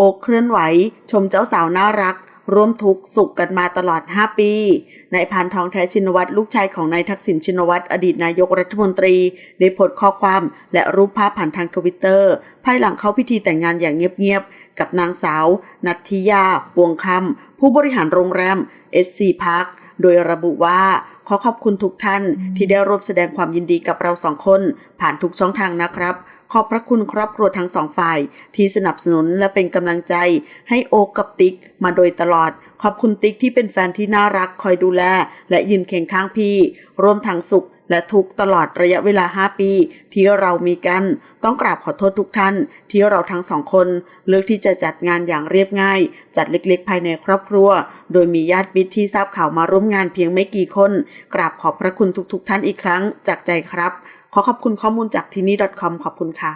อกเคลื่อนไหว ชมเจ้าสาวน่ารัก ร่วมทุกข์สุขกันมาตลอด 5 ปี นายพานทองแท้ชินวัตรลูกชายของนายทักษิณชินวัตรอดีตนายกรัฐมนตรี ได้โพสต์ข้อความและรูปภาพผ่านทางทวิตเตอร์ภายหลังเข้าพิธีแต่งงานอย่างเงียบๆ กับนางสาว นัทธิยา ปวงคำผู้บริหารโรงแรม SC Park โดยระบุว่าขอขอบคุณทุกท่านที่ได้ร่วมแสดงความยินดีกับเราสองคน ผ่านทุกช่องทางนะครับ ขอบพระคุณครอบครัวทั้งสองฝ่าย ที่สนับสนุนและเป็นกำลังใจ ให้โอกกับติ๊กมาโดยตลอด ขอบคุณติ๊กที่เป็นแฟนที่น่ารักคอยดูแล และยืนเคียงข้างพี่ร่วมทางสุข และทุกตลอดระยะเวลา 5 ปี ที่เรามีกัน ต้องกราบขอโทษทุกท่าน ที่เราทั้งสองคน เลือกที่จะจัดงานอย่างเรียบง่าย จัดเล็กๆ ภายในครอบครัว โดยมีญาติมิตรที่ทราบข่าวมาร่วมงานเพียงไม่กี่คน กราบขอบพระคุณทุกๆ ท่านอีกครั้ง จากใจครับ ขอขอบคุณข้อมูลจากที่นี่ .com ขอบคุณค่ะ